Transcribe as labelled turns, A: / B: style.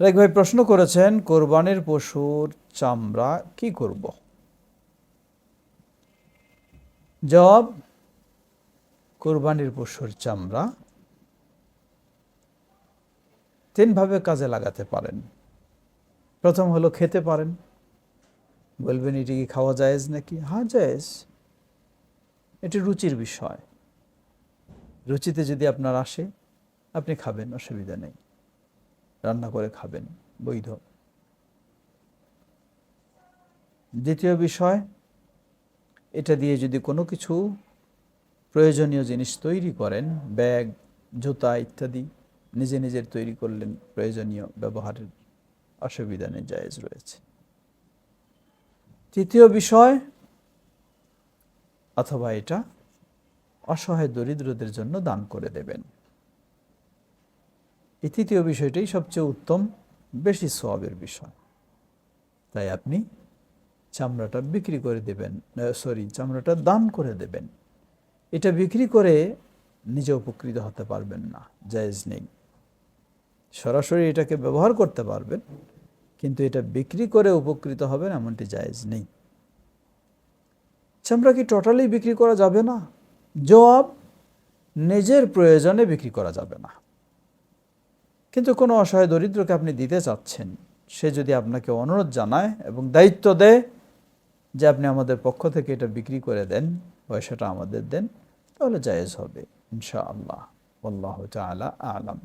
A: এক ভাই প্রশ্ন করেছেন, কোরবানির পশুর চামড়া কি করব? জবাব, কোরবানির পশুর চামড়া তিনভাবে কাজে লাগাতে পারেন। প্রথম হলো খেতে পারেন। বলবেন, এটি কি খাওয়া জায়েজ নাকি? হ্যাঁ জায়েজ। এটি রুচির বিষয়। রুচিতে যদি আপনার আসে, আপনি খাবেন, অসুবিধা নেই। রান্না করে খাবেন, বৈধ। দ্বিতীয় বিষয়, এটা দিয়ে যদি কোনো কিছু প্রয়োজনীয় জিনিস তৈরি করেন, ব্যাগ, জুতা ইত্যাদি নিজে নিজের তৈরি করলেন, প্রয়োজনীয় ব্যবহারের অসুবিধা নেই, জায়েজ রয়েছে। তৃতীয় বিষয়, অথবা এটা অসহায় দরিদ্রদের জন্য দান করে দেবেন। এই তৃতীয় বিষয়টাই সবচেয়ে উত্তম, বেশি সোয়াবের বিষয়। তাই আপনি চামড়াটা বিক্রি করে দেবেন সরি চামড়াটা দান করে দেবেন। এটা বিক্রি করে নিজে উপকৃত হতে পারবেন না, জায়েজ নেই। সরাসরি এটাকে ব্যবহার করতে পারবেন, কিন্তু এটা বিক্রি করে উপকৃত হবেন এমনটি জায়েজ নেই। চামড়া কি টোটালি বিক্রি করা যাবে না? জবাব, নিজের প্রয়োজনে বিক্রি করা যাবে না। কিন্তু কোনো অসহায় দরিদ্রকে আপনি দিতে চাচ্ছেন, সে যদি আপনাকে অনুরোধ জানায় এবং দায়িত্ব দেয় যে আপনি আমাদের পক্ষ থেকে এটা বিক্রি করে দেন, পয়সাটা আমাদের দেন, তাহলে জায়েজ হবে ইনশা আল্লাহ আল্লাহ আলাম।